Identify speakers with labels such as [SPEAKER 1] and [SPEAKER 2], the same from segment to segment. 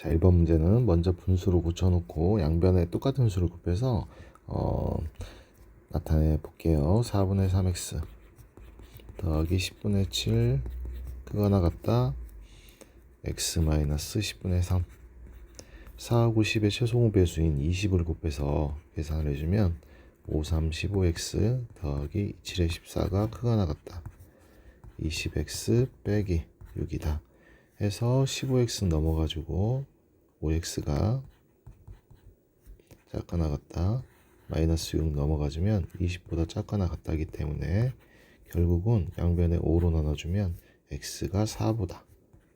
[SPEAKER 1] 자, 1번 문제는 먼저 분수로 붙여놓고 양변에 똑같은 수를 곱해서 어, 나타내 볼게요. 4분의 3x 더하기 10분의 7 크거나 같다. X 마이너스 10분의 3 4하고 10의 최소 배수인 20을 곱해서 계산을 해주면 5, 3, 15x 더하기 7의 14가 크거나 같다. 20x 빼기 6이다. 해서 15x 넘어가지고 5x가 작거나 같다. 마이너스 6 넘어가주면 20보다 작거나 같다기 때문에 결국은 양변에 5로 나눠주면 x가 4보다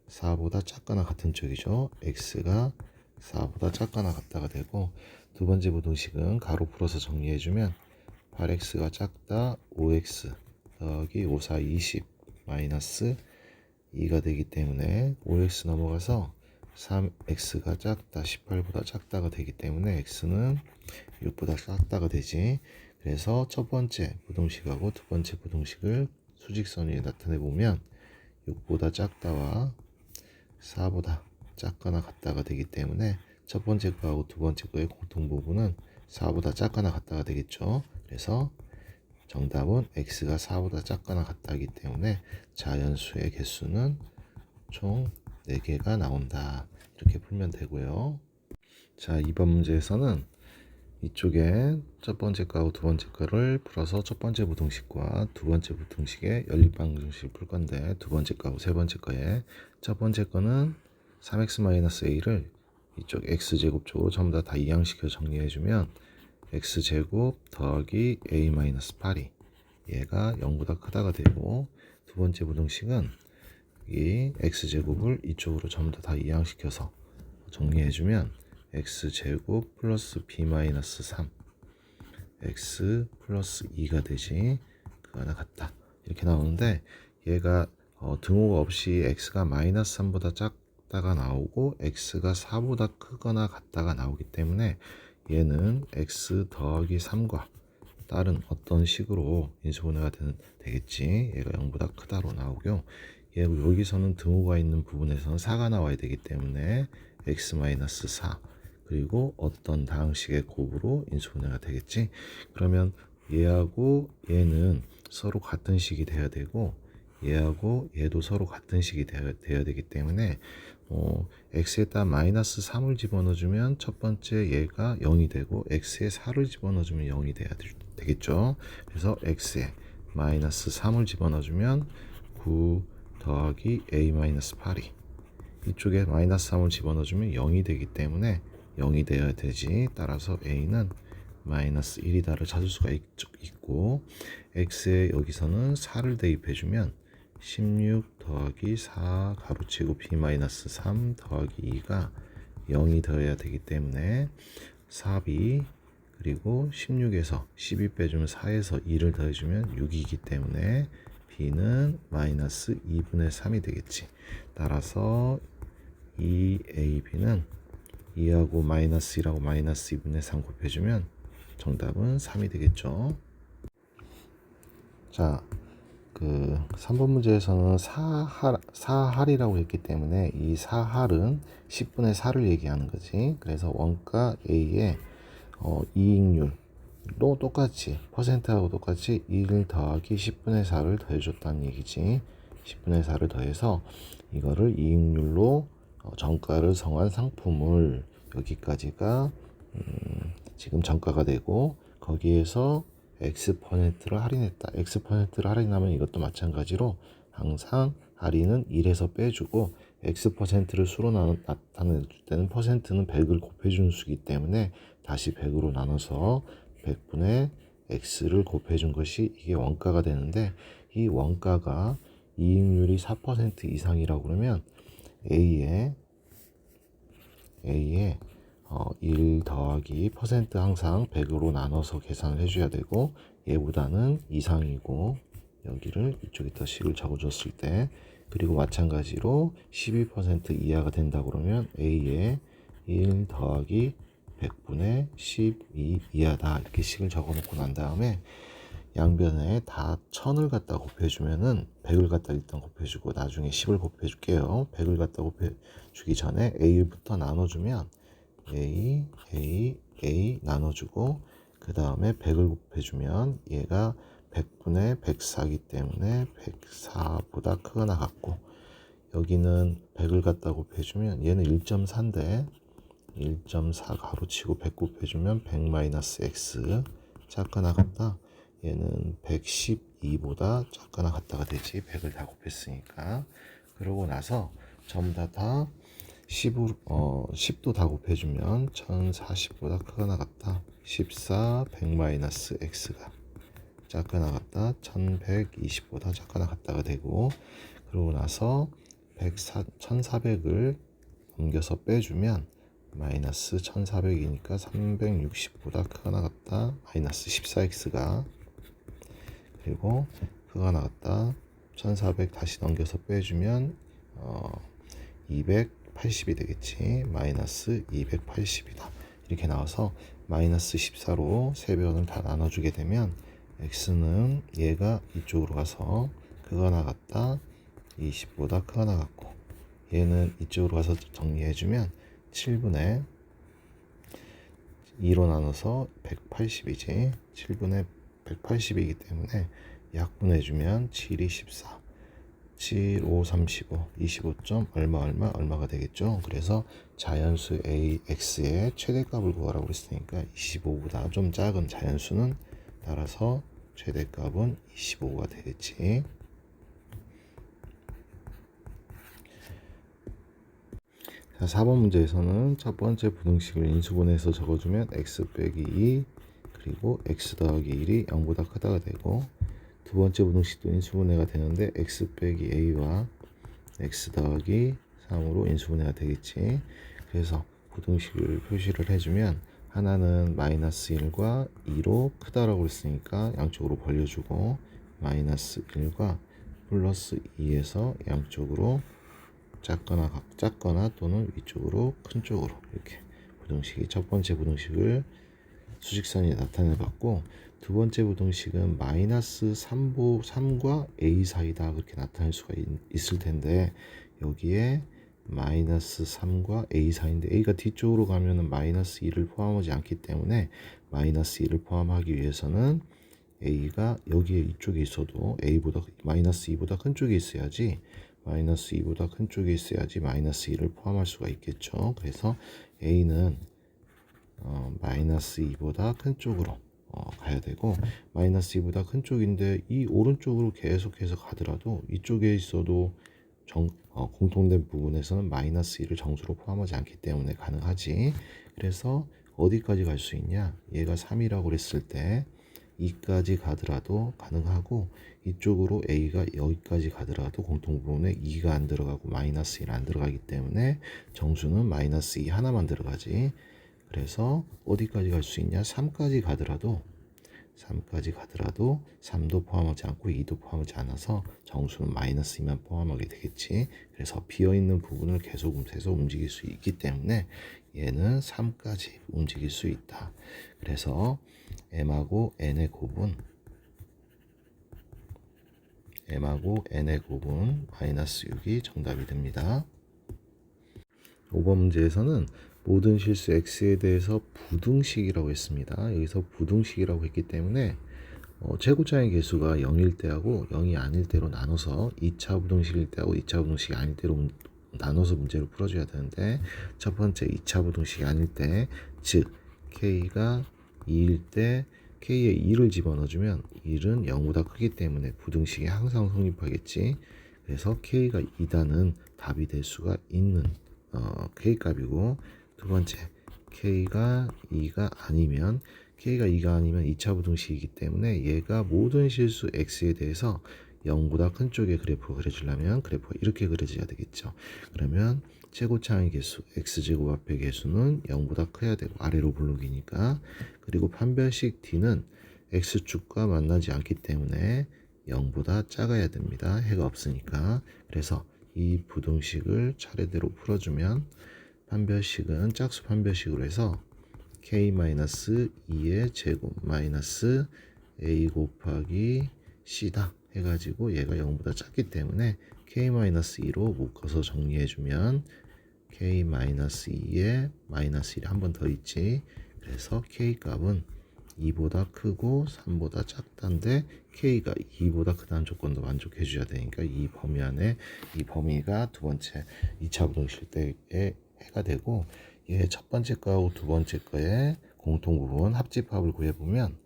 [SPEAKER 1] 4보다 작거나 같은 쪽이죠. X가 4보다 작거나 같다가 되고 두 번째 부등식은 가로 풀어서 정리해주면 8x가 작다 5x 더하기 5, 4, 20 마이너스 2가 되기 때문에 5x 넘어가서 3x가 작다 18보다 작다가 되기 때문에 x는 6보다 작다가 되지 그래서 첫 번째 부등식하고 두 번째 부등식을 수직선 위에 나타내 보면 6보다 작다와 4보다 작거나 같다가 되기 때문에 첫 번째 거하고 두 번째 거의 공통 부분은 4보다 작거나 같다가 되겠죠 그래서 정답은 x가 4보다 작거나 같다기 때문에 자연수의 개수는 총 4개가 나온다. 이렇게 풀면 되고요. 자, 2번 문제에서는 이쪽에 첫 번째 거하고 두 번째 거를 풀어서 첫 번째 부등식과 두 번째 부등식의 연립방정식을 풀 건데 두 번째 거하고 세 번째 거에 첫 번째 거는 3x-a를 이쪽 x제곱 쪽으로 전부 다, 다 이항시켜 정리해주면 x제곱 더하기 a-8이 얘가 0보다 크다가 되고 두 번째 부등식은 이 x제곱을 이쪽으로 전부 다 이항시켜서 정리해주면 x제곱 플러스 b-3 x 플러스 2가 되지 그거나 같다. 이렇게 나오는데 얘가 어, 등호가 없이 x가 마이너스 3보다 작다가 나오고 x가 4보다 크거나 같다가 나오기 때문에 얘는 x 더하기 3과 다른 어떤 식으로 인수분해가 되겠지. 얘가 0보다 크다로 나오고요 얘 여기서는 등호가 있는 부분에서는 4가 나와야 되기 때문에 x-4 그리고 어떤 다항식의 곱으로 인수분해가 되겠지? 그러면 얘하고 얘는 서로 같은 식이 돼야 되고 얘하고 얘도 서로 같은 식이 되어야, 되어야 되기 때문에 어, x에다 마이너스 3을 집어넣어주면 첫 번째 얘가 0이 되고 x에 4를 집어넣어주면 0이 돼야 되, 겠죠? 그래서 x에 마이너스 3을 집어넣어주면 9 더하기 a-8이 이쪽에 마이너스 3을 집어넣어주면 0이 되기 때문에 0이 되어야 되지. 따라서 a는 마이너스 1이다를 찾을 수가 있, 있고 x에 여기서는 4를 대입해주면 16 더하기 4 가로치고 b-3 더하기 2가 0이 되어야 되기 때문에 4b 그리고 16에서 12 빼주면 4에서 2를 더해주면 6이기 때문에 b는 마이너스 2분의 3이 되겠지. 따라서 2ab는 2하고 마이너스 1하고 마이너스 2분의 3 곱해주면 정답은 3이 되겠죠. 자, 그 3번 문제에서는 4할, 4할이라고 했기 때문에 이 4할은 10분의 4를 얘기하는 거지. 그래서 원가 A의 어, 이익률 도 똑같이 퍼센트하고 똑같이 1 더하기 10분의 4를 더해줬다는 얘기지. 10분의 4를 더해서 이거를 이익률로 어, 정가를 정한 상품을 여기까지가 음, 지금 정가가 되고 거기에서 X%를 할인했다. X%를 할인하면 이것도 마찬가지로 항상 할인은 1에서 빼주고 X%를 수로 나타낼 때는 퍼센트는 100을 곱해준 수기 때문에 다시 100으로 나눠서 100분의 X를 곱해준 것이 이게 원가가 되는데 이 원가가 이익률이 4% 이상이라고 그러면 A의 A의 어, 1 더하기 퍼센트 항상 100으로 나눠서 계산을 해줘야 되고 얘보다는 이상이고 여기를 이쪽에다 식을 적어줬을 때 그리고 마찬가지로 12% 이하가 된다 그러면 A의 1 더하기 100분의 12 이하다 이렇게 식을 적어 놓고 난 다음에 양변에 다 1000을 갖다 곱해주면은 100을 갖다 일단 곱해주고 나중에 10을 곱해줄게요. 100을 갖다 곱해주기 전에 A부터 나눠주면 A, A, A 나눠주고 그 다음에 100을 곱해주면 얘가 100분의 104이기 때문에 104보다 크거나 같고 여기는 100을 갖다 곱해주면 얘는 1.4인데 1.4 가로치고 100 곱해주면 100-x 작거나 같다. 얘는 112보다 작거나 같다가 되지. 100을 다 곱했으니까. 그러고 나서 전부 다 다 10으로, 어, 10도 다 곱해주면 1040보다 크거나 같다. 14 100-x가. 작거나 같다. 1120보다 작거나 같다가 되고. 그러고 나서 104, 1400을 넘겨서 빼주면 마이너스 1400이니까 360보다 크거나 같다. 마이너스 14x가. 그리고 크거나 같다. 1400 다시 넘겨서 빼주면 어, 280이 되겠지. 마이너스 280이다. 이렇게 나와서 마이너스 14로 세 변을 다 나눠주게 되면 x는 얘가 이쪽으로 가서 크거나 같다. 20보다 크거나 같고 얘는 이쪽으로 가서 정리해주면 7분의 2로 나눠서 180이지. 7분의 180이기 때문에 약분해주면 7이 14 7, 5, 35 25점 얼마 얼마 얼마가 되겠죠? 그래서 자연수 a, x의 최대값을 구하라고 그랬으니까 25보다 좀 작은 자연수는 따라서 최대값은 25가 되겠지 자, 4번 문제에서는 첫 번째 부등식을 인수분해해서 적어주면 x 빼기 2 그리고 x 더하기 1이 0보다 크다가 되고 두 번째 부등식도 인수분해가 되는데 x 빼기 a와 x 더하기 3으로 인수분해가 되겠지. 그래서 부등식을 표시를 해주면 하나는 마이너스 1과 2로 크다라고 했으니까 양쪽으로 벌려주고 마이너스 1과 플러스 2에서 양쪽으로 작거나 각 작거나 또는 위쪽으로 큰 쪽으로 이렇게 부등식이 첫 번째 부등식을 수직선이 나타내 봤고 두 번째 부등식은 마이너스 3보 3과 a 사이다 그렇게 나타낼 수가 있, 을 텐데 여기에 마이너스 3과 a 사이인데 a가 뒤쪽으로 가면은 마이너스 2를 포함하지 않기 때문에 마이너스 2를 포함하기 위해서는 a가 여기에 이쪽에 있어도 a보다 마이너스 2보다 큰 쪽에 있어야지 마이너스 2보다 큰 쪽에 있어야지 마이너스 2를 포함할 수가 있겠죠. 그래서 a는 어, 마이너스 2보다 큰 쪽으로 어, 가야 되고 마이너스 2보다 큰 쪽인데 이 오른쪽으로 계속해서 가더라도 이쪽에 있어도 정, 어, 공통된 부분에서는 마이너스 2를 정수로 포함하지 않기 때문에 가능하지. 그래서 어디까지 갈 수 있냐? 얘가 3이라고 그랬을 때 2까지 가더라도 가능하고 이쪽으로 A가 여기까지 가더라도 공통 부분에 2가 안 들어가고 마이너스 1 안 들어가기 때문에 정수는 마이너스 2 하나만 들어가지. 그래서 어디까지 갈 수 있냐? 3까지 가더라도 3까지 가더라도 3도 포함하지 않고 2도 포함하지 않아서 정수는 마이너스 2만 포함하게 되겠지. 그래서 비어있는 부분을 계속 움직여서 움직일 수 있기 때문에 얘는 3까지 움직일 수 있다. 그래서 m하고 n의 곱은 m하고 n의 곱은 마이너스 6이 정답이 됩니다. 5번 문제에서는 모든 실수 x에 대해서 부등식이라고 했습니다. 여기서 부등식이라고 했기 때문에 어, 최고차의 개수가 0일 때하고 0이 아닐 때로 나눠서 2차 부등식일 때하고 2차 부등식이 아닐 때로 문, 나눠서 문제를 풀어줘야 되는데 첫 번째 2차 부등식이 아닐 때 즉 k가 2일 때 k에 2를 집어넣어주면 1은 0보다 크기 때문에 부등식이 항상 성립하겠지. 그래서 k가 2다는 답이 될 수가 있는 어, k 값이고 두 번째 k가 2가 아니면 k가 2가 아니면 2차 부등식이기 때문에 얘가 모든 실수 x에 대해서 0보다 큰 쪽의 그래프 그려주려면 그래프가 이렇게 그려져야 되겠죠. 그러면 최고차의 개수 x제곱 앞의 개수는 0보다 커야 되고 아래로 블록이니까 그리고 판별식 d는 x축과 만나지 않기 때문에 0보다 작아야 됩니다. 해가 없으니까 그래서 이 부등식을 차례대로 풀어주면 판별식은 짝수 판별식으로 해서 k-2의 제곱 마이너스 a 곱하기 c다 해가지고 얘가 0보다 작기 때문에 k-2로 묶어서 정리해주면 k-2에 마이너스 1이 한 번 더 있지. 그래서 k 값은 2보다 크고 3보다 작다인데 k가 2보다 크다는 조건도 만족해 줘야 되니까 이 범위 안에 이 범위가 두 번째 2차 부등식 때에 해가 되고 얘 첫 번째 거하고 두 번째 거의 공통 부분 합집합을 구해 보면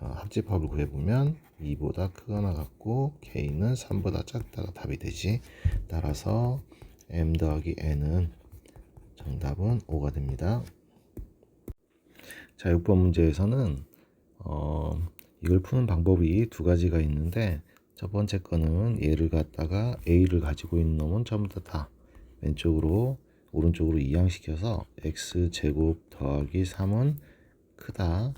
[SPEAKER 1] 어, 합집합을 구해 보면 2보다 크거나 같고 k는 3보다 작다가 답이 되지. 따라서 m 더하기 n은 정답은 5가 됩니다. 자, 6번 문제에서는 어, 이걸 푸는 방법이 두 가지가 있는데 첫 번째 거는 얘를 갖다가 a를 가지고 있는 놈은 전부 다, 다. 왼쪽으로 오른쪽으로 이항시켜서 x 제곱 더하기 3은 크다.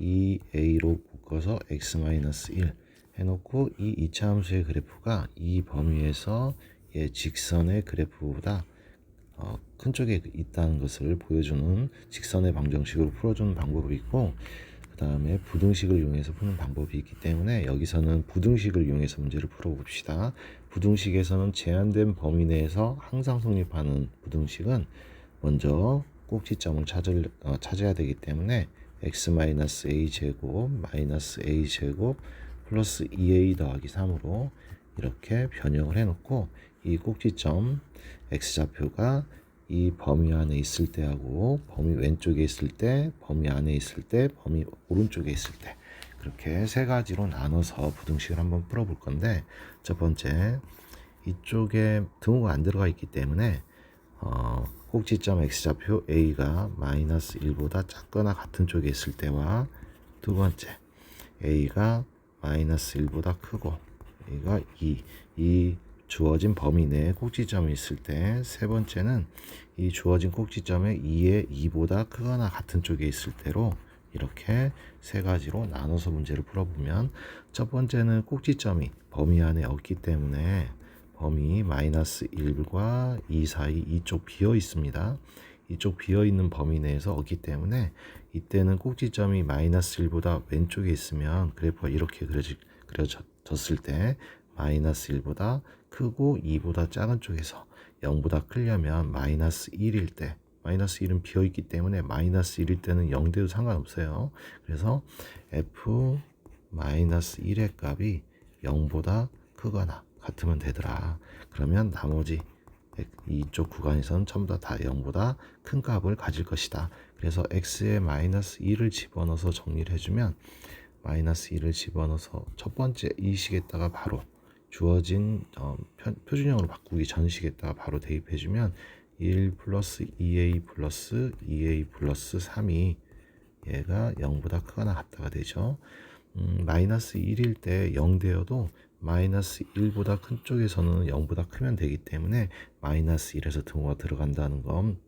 [SPEAKER 1] 2a로 묶어서 x-1 해놓고 이 이차함수의 그래프가 이 범위에서 얘 직선의 그래프보다 어, 큰 쪽에 있다는 것을 보여주는 직선의 방정식으로 풀어주는 방법이 있고 그 다음에 부등식을 이용해서 푸는 방법이 있기 때문에 여기서는 부등식을 이용해서 문제를 풀어봅시다. 부등식에서는 제한된 범위 내에서 항상 성립하는 부등식은 먼저 꼭지점을 찾을, 어, 찾아야 되기 때문에 x-a 제곱 마이너스 a 제곱 플러스 2a 더하기 3으로 이렇게 변형을 해놓고 이 꼭지점 x좌표가 이 범위 안에 있을 때하고 범위 왼쪽에 있을 때, 범위 안에 있을 때, 범위 오른쪽에 있을 때 그렇게 세 가지로 나눠서 부등식을 한번 풀어볼 건데 첫 번째 이쪽에 등호가 안 들어가 있기 때문에 어, 꼭지점 x좌표 a가 마이너스 1보다 작거나 같은 쪽에 있을 때와 두 번째 a가 마이너스 1보다 크고 a가 2, 이 주어진 범위 내에 꼭지점이 있을 때 세 번째는 이 주어진 꼭지점에 2의 2보다 크거나 같은 쪽에 있을 때로 이렇게 세 가지로 나눠서 문제를 풀어보면 첫 번째는 꼭지점이 범위 안에 없기 때문에 범위 마이너스 1과 2 사이 이쪽 비어 있습니다. 이쪽 비어 있는 범위 내에서 없기 때문에 이때는 꼭지점이 마이너스 1보다 왼쪽에 있으면 그래프가 이렇게 그려지, 그려졌을 때 마이너스 1보다 크고 2보다 작은 쪽에서 0보다 크려면 마이너스 1일 때 마이너스 1은 비어 있기 때문에 마이너스 1일 때는 0대도 상관없어요. 그래서 f 마이너스 1의 값이 0보다 크거나 같으면 되더라. 그러면 나머지 이쪽 구간에서는 전부 다, 다 0보다 큰 값을 가질 것이다. 그래서 x에 마이너스 1을 집어넣어서 정리를 해주면 마이너스 1을 집어넣어서 첫 번째 이 식에다가 바로 주어진 어, 표준형으로 바꾸기 전 식에다가 바로 대입해주면 1 플러스 2a 플러스 2a 플러스 3이 얘가 0보다 크거나 같다가 되죠. 음, 마이너스 1일 때 0 되어도 마이너스 1보다 큰 쪽에서는 0보다 크면 되기 때문에 마이너스 1에서 등호가 들어간다는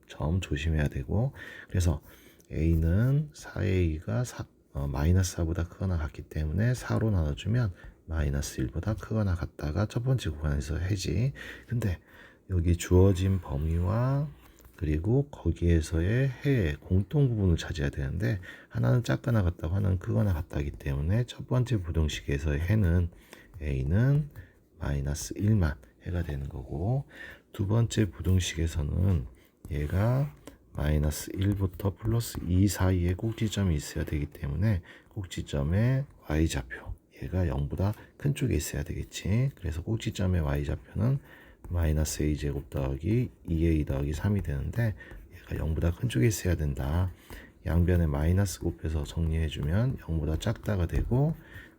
[SPEAKER 1] 점 조심해야 되고 그래서 a는 4a가 4, 어, 마이너스 4보다 크거나 같기 때문에 4로 나눠주면 마이너스 1보다 크거나 같다가 첫 번째 구간에서 해지. 근데 여기 주어진 범위와 그리고 거기에서의 해의 공통 부분을 찾아야 되는데 하나는 작거나 같다고 하나는 크거나 같다기 때문에 첫 번째 부등식에서의 해는 a는 마이너스 1만 해가 되는 거고 두 번째 부등식에서는 얘가 마이너스 1부터 플러스 2 사이에 꼭지점이 있어야 되기 때문에 꼭지점의 y좌표 얘가 0보다 큰 쪽에 있어야 되겠지. 그래서 꼭지점의 y좌표는 마이너스 a제곱 더하기 2a 더하기 3이 되는데 얘가 0보다 큰 쪽에 있어야 된다. 양변에 마이너스 곱해서 정리해주면 0보다 작다가 되고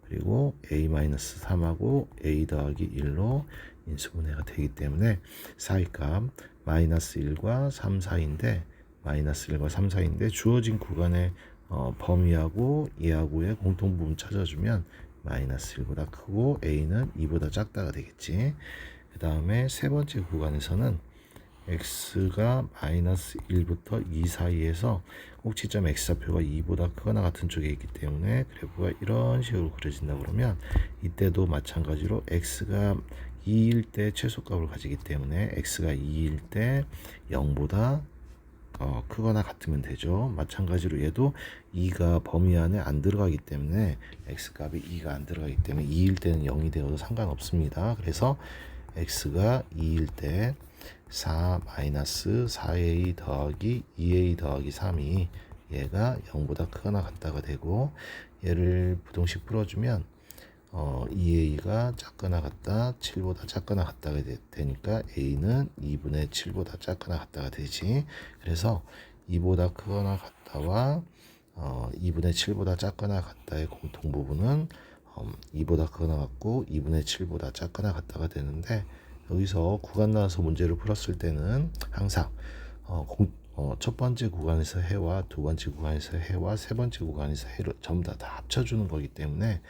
[SPEAKER 1] 그리고 a 마이너스 3하고 a 더하기 1로 인수분해가 되기 때문에 사이값 마이너스 1과 3 사이인데 마이너스 1과 3 사이인데 주어진 구간의 어, 범위하고 얘하고의 공통 부분 찾아주면 마이너스 1보다 크고 a는 2보다 작다가 되겠지. 그 다음에 세 번째 구간에서는 x가 마이너스 1부터 2 사이에서 꼭지점 x좌표가 2보다 크거나 같은 쪽에 있기 때문에 그래프가 이런 식으로 그려진다 그러면 이때도 마찬가지로 x가 2일 때 최소값을 가지기 때문에 x가 2일 때 0보다 어, 크거나 같으면 되죠. 마찬가지로 얘도 2가 범위 안에 안 들어가기 때문에 x값이 2가 안 들어가기 때문에 2일 때는 0이 되어도 상관없습니다. 그래서 x가 2일 때 4 마이너스 4a 더하기 2a 더하기 3이 얘가 0보다 크거나 같다가 되고 얘를 부동식 풀어주면 어, 2a가 작거나 같다 7보다 작거나 같다가 되, 되니까 a는 2분의 7보다 작거나 같다가 되지. 그래서 2보다 크거나 같다와 어, 2분의 7보다 작거나 같다의 공통 부분은 음, 2보다 크거나 같고 2분의 7보다 작거나 같다가 되는데 여기서 구간 나눠서 문제를 풀었을 때는 항상 어, 공, 어, 첫 번째 구간에서 해와 두 번째 구간에서 해와 세 번째 구간에서 해를 전부 다, 다 합쳐주는 거기 때문에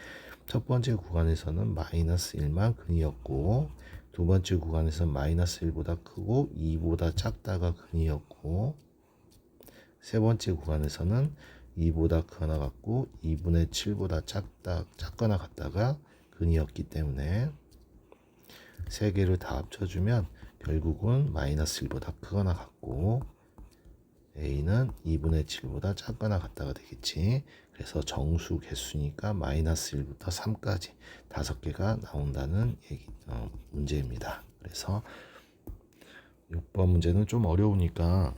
[SPEAKER 1] 첫 번째 구간에서는 마이너스 1만 근이었고 두 번째 구간에서는 마이너스 1보다 크고 2보다 작다가 근이었고 세 번째 구간에서는 2보다 크거나 같고 2분의 7보다 작다 작거나 같다가 근이었기 때문에 세 개를 다 합쳐주면 결국은 마이너스 1보다 크거나 같고 a는 2분의 7보다 작거나 같다가 되겠지. 그래서 정수 개수니까 마이너스 1부터 3까지 다섯 개가 나온다는 얘기, 어, 문제입니다. 그래서 6번 문제는 좀 어려우니까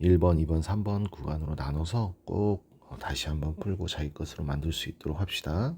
[SPEAKER 1] 1번, 2번, 3번 구간으로 나눠서 꼭 어, 다시 한번 풀고 자기 것으로 만들 수 있도록 합시다.